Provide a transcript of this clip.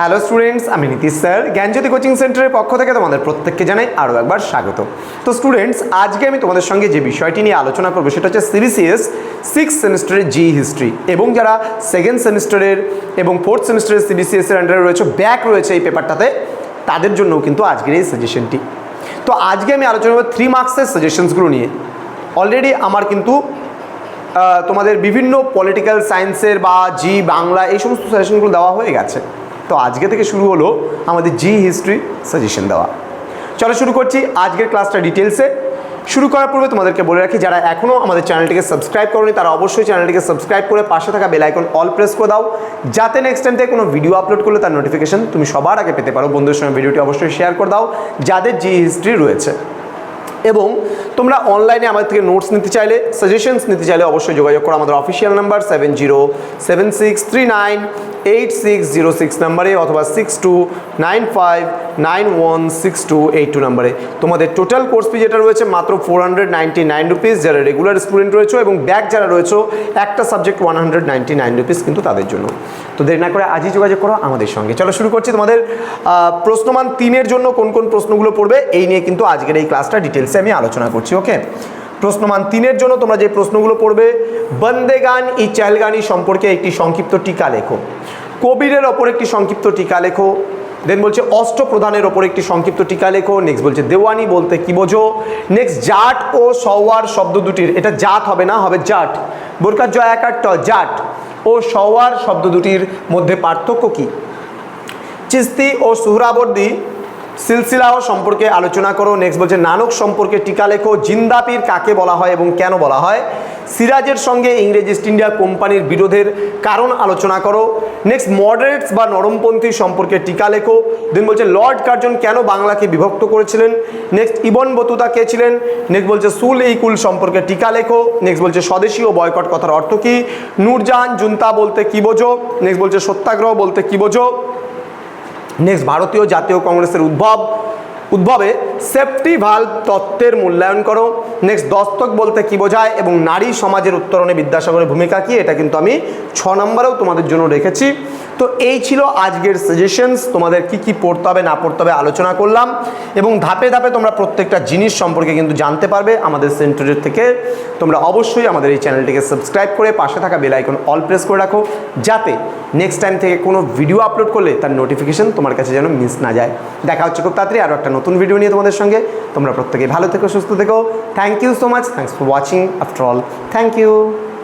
Hello students আমি Nitish sir. জ্ঞানজ্যোতি coaching সেন্টারের পক্ষ থেকে তোমাদের প্রত্যেককে জানাই আরও একবার স্বাগত। তো স্টুডেন্টস আজকে আমি তোমাদের সঙ্গে যে বিষয়টি নিয়ে আলোচনা করব সেটা হচ্ছে সিবিসিএস সিক্স সেমিস্টারের জি হিস্ট্রি এবং যারা সেকেন্ড সেমিস্টারের এবং ফোর্থ সেমিস্টারের সিবিসিএস এর আন্ডারে রয়েছে ব্যাক রয়েছে এই পেপারটাতে তাদের জন্যও কিন্তু আজকের এই সাজেশনটি তো আজকে আমি আলোচনা করব থ্রি মার্কসের সাজেশনসগুলো নিয়ে। অলরেডি আমার কিন্তু তোমাদের বিভিন্ন পলিটিক্যাল সায়েন্সের বা জি বাংলা এই সমস্ত সাজেশনগুলো দেওয়া হয়ে গেছে। তো আজকে থেকে শুরু হলো আমাদের জি হিস্ট্রি সাজেশন দেওয়া। চলো শুরু করছি আজকের ক্লাসটা ডিটেলসে শুরু করার পূর্বে তোমাদেরকে বলে রাখি, যারা এখনও আমাদের চ্যানেলটিকে সাবস্ক্রাইব করনি, তারা অবশ্যই চ্যানেলটিকে সাবস্ক্রাইব করে পাশে থাকা বেল আইকন অল প্রেস করে দাও। যাতে নেক্সট টাইম থেকে কোনো ভিডিও আপলোড করলে তার নোটিফিকেশন তুমি সবার আগে পেতে পারো। বন্ধুদের সঙ্গে ভিডিওটি অবশ্যই শেয়ার করে দাও, যাদের জি হিস্ট্রি রয়েছে। এবং তোমরা অনলাইনে আমাদের থেকে নোটস নিতে চাইলে সাজেশনস নিতে চাইলে অবশ্যই যোগাযোগ করো। আমাদের official number seven zero seven six three nine eight six zero six নাম্বারে অথবা six two nine five nine one six two eight two নাম্বারে তোমাদের টোটাল কোর্স ফি যেটা রয়েছে মাত্র four hundred ninety nine rupees যারা রেগুলার স্টুডেন্ট রয়েছে এবং ব্যাক যারা রয়েছে, একটা subject one hundred ninety nine rupees কিন্তু তাদের জন্য। তো দেরি না করে আজই যোগাযোগ করো আমাদের সঙ্গে। চলো শুরু করছি তোমাদের প্রশ্নমান তিনের জন্য কোন কোন প্রশ্নগুলো পড়বে, এই নিয়ে কিন্তু আজকের এই ক্লাসটা ডিটেলসে আমি আলোচনা করছি, ওকে? প্রশ্নমান তিনের জন্য তোমরা যে প্রশ্নগুলো পড়বে, বন্দে গান ই চালগানি সম্পর্কে একটি সংক্ষিপ্ত টিকা লেখো। কবিরের ওপর একটি সংক্ষিপ্ত টিকা লেখো। দেন বলছে, অষ্টপ্রধানের ওপর একটি সংক্ষিপ্ত টিকা লেখো। নেক্সট বলছে, দেওয়ানি বলতে কি বোঝো? নেক্সট জাট ও সওয়ার শব্দ দুটির, এটা জাত হবে না, হবে জাট। বোরকার জয় একার জাট ও সওয়ার শব্দ দুটির মধ্যে পার্থক্য কি? চিস্তি ও সুহরাবর্দি সিলসিলাও সম্পর্কে আলোচনা করো। নেক্সট বলছে, নানক সম্পর্কে টিকা লেখো জিন্দাপির কাকে বলা হয় এবং কেন বলা হয়? সিরাজের সঙ্গে ইংরেজ ইস্ট ইন্ডিয়া কোম্পানির বিরোধের কারণ আলোচনা করো। নেক্সট মডারেটস বা নরমপন্থী সম্পর্কে টিকা লেখো। দেন বলছে লর্ড কার্জন কেন বাংলাকে বিভক্ত করেছিলেন? নেক্সট ইবন বতুতা কে ছিলেন? নেক্সট বলছে, সুল এই কুল সম্পর্কে টিকা লেখো। নেক্সট বলছে স্বদেশী ও বয়কট কথার অর্থ কী? নূরজাহান, জুনতা বলতে কী বোঝো? নেক্সট বলছে, সত্যাগ্রহ বলতে কী বোঝো? নেক্সট ভারতীয় জাতীয় কংগ্রেসের উদ্ভব। উদ্ভবে সেফটি ভাল্ভ তত্ত্বের মূল্যায়ন করো। নেক্সট দস্তক বলতে কি বোঝায় এবং নারী সমাজের উত্তরণে বিদ্যাসাগরের ভূমিকা কি? এটা কিন্তু আমি ছ নম্বরেও তোমাদের জন্য রেখেছি। তো এই ছিল আজকের সাজেশনস তোমাদের কি কি পড়তে হবে, না পড়তে হবে আলোচনা করলাম। এবং ধাপে ধাপে তোমরা প্রত্যেকটা জিনিস সম্পর্কে কিন্তু জানতে পারবে আমাদের সেন্টারের থেকে। তোমরা অবশ্যই আমাদের এই চ্যানেলটিকে সাবস্ক্রাইব করে পাশে থাকা বেল আইকন অল প্রেস করে রাখো, যাতে নেক্সট টাইম থেকে কোনো ভিডিও আপলোড করলে তার নোটিফিকেশন তোমার কাছে যেন মিস না যায়। দেখা হচ্ছে খুব তাড়াতাড়ি আরও একটা নতুন ভিডিও নিয়ে তোমাদের সঙ্গে। তোমরা প্রত্যেকে ভালো থেকো, সুস্থ থেকো। Thank you so much thanks for watching after all thank you